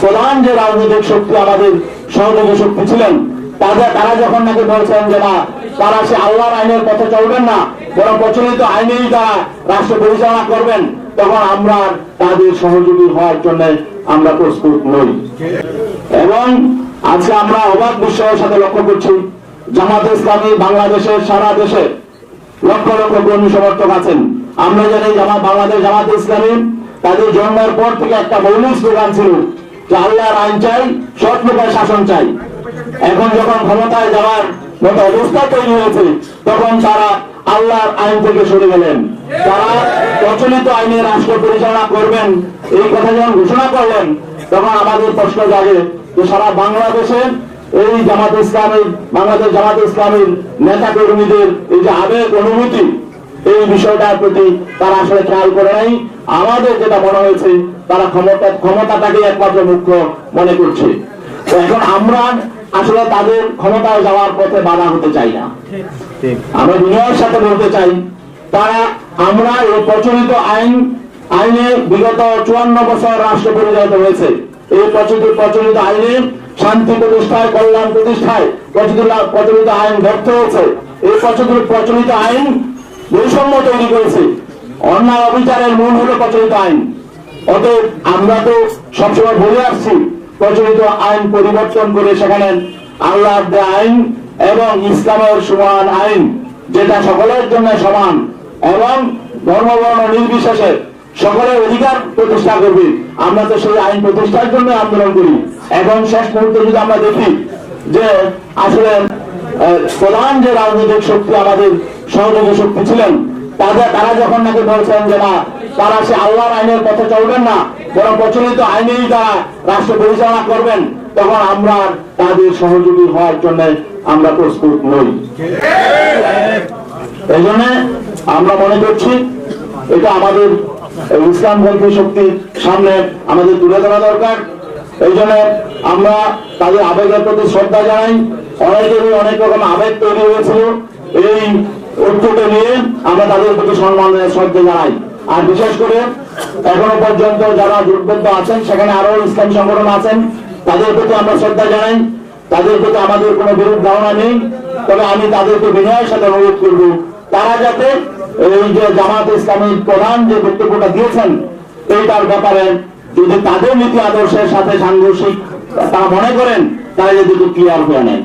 প্রধান যে রাজনৈতিক শক্তি আমাদের সহযোগী শক্তি ছিলেন, তাদের তারা যখন নাকি বলছেন যে না, তারা সে আল্লাহর আইনের পথে চলবেন না, বরং প্রচলিত আইনেই তারা রাষ্ট্র পরিচালনা করবেন, তখন আমরা তাদের সহযোগী হওয়ার জন্য আমরা প্রস্তুত নই। এবং আজকে আমরা অবাক বিস্ময়ের সাথে লক্ষ্য করছি, জামাত ইসলামী বাংলাদেশের সারা দেশে লক্ষ লক্ষ কর্মী সমর্থক আছেন। আমরা জানি জামাত বাংলাদেশ জামাত ইসলামী তাদের জন্মের পর থেকে একটা মৌলিক স্লোগান ছিল আল্লাহর আইন চাই সৎ লোকের শাসন চাই। এখন যখন ক্ষমতায় যাওয়ার মতো অবস্থা তৈরি হয়েছে, তখন তারা আল্লাহর আইন থেকে সরে গেলেন। তারা প্রচলিত আইনে রাষ্ট্র পরিচালনা করবেন, এই কথা যখন ঘোষণা করলেন, তখন আমাদের প্রশ্ন জাগে যে সারা বাংলাদেশে এই জামাত ইসলামের, বাংলাদেশ জামাত ইসলামের নেতা কর্মীদের এই যে আবেগ, অনুভূতি, এই বিষয়টার প্রতি তারা আসলে খেয়াল করে নাই। আমাদের যেটা মনে হয়েছে, তারা ক্ষমতা ক্ষমতাটাকে একমাত্র মুখ্য মনে করছে। এখন আমরা আসলে তাদের ক্ষমতায় যাওয়ার পথে বাধা হতে চাই না। আমরা বিনয়ের সাথে বলতে চাই। তারা আমরা এই প্রচলিত আইন, আইনে বিগত চুয়ান্ন বছর রাষ্ট্র পরিচালিত হয়েছে। এই প্রচলিত প্রচলিত আইনে শান্তি প্রতিষ্ঠায়, কল্যাণ প্রতিষ্ঠায় প্রচলিত প্রচলিত আইন ব্যর্থ হয়েছে। এই প্রচলিত প্রচলিত আইন বৈষম্য তৈরি করেছে। অন্যায় অবিচারের মূল হলো প্রচলিত আইন। অতএব আমরা তো সবসময় বলে আসছি, প্রচলিত আইন পরিবর্তন করে সেখানে আল্লাহর আইন এবং ইসলামের সমান আইন, যেটা সকলের জন্য সমান এবং ধর্মবর্ণ নির্বিশেষে সকলের অধিকার প্রতিষ্ঠা করবে। আমরা তো সেই আইন প্রতিষ্ঠার জন্য আন্দোলন করি। এখন শেষ মুহূর্তে যদি আমরা দেখি যে আসলে প্রধান যে রাজনৈতিক শক্তি, আমাদের সহযোগী শক্তি ছিলেন তারা যখন নাকি বলছেন যে না, তারা সে আল্লাহর আইনের পথে চলবেন না, বরং প্রচলিত আইনেই তারা রাষ্ট্র পরিচালনা করবেন, তখন আমরা তাদের সহযোগী হওয়ার জন্য আমরা প্রস্তুত নই। এই জন্য আমরা মনে করছি, এটা আমাদের এই ইসলামপন্থী শক্তির সামনে আমাদের তুলে ধরা দরকার। এই জন্য আমরা তাদের আবেগের প্রতি শ্রদ্ধা জানাই। অনেকেরই অনেক রকম আবেগ তৈরি হয়েছিল। এই ঐক্যকে নিয়ে আমরা তাদের প্রতি সম্মান শ্রদ্ধা জানাই। আর বিশেষ করে এখনও পর্যন্ত যারা জোটবদ্ধ আছেন, সেখানে আরও ইসলামী সংগঠন আছেন, তাদের প্রতি আমরা শ্রদ্ধা জানাই। তাদের প্রতি আমাদের কোনো বিরোধ ধারণা নেই। তবে আমি তাদেরকে বিনয়ের সাথে অনুরোধ করব, তারা যাতে এই যে জামাত ইসলামী প্রধান যে বক্তব্যটা দিয়েছেন, এইটার ব্যাপারে যদি তাদের নীতি আদর্শের সাথে সাংঘর্ষিক তা মনে করেন, তারা যদি ক্লিয়ার হয়ে নেয়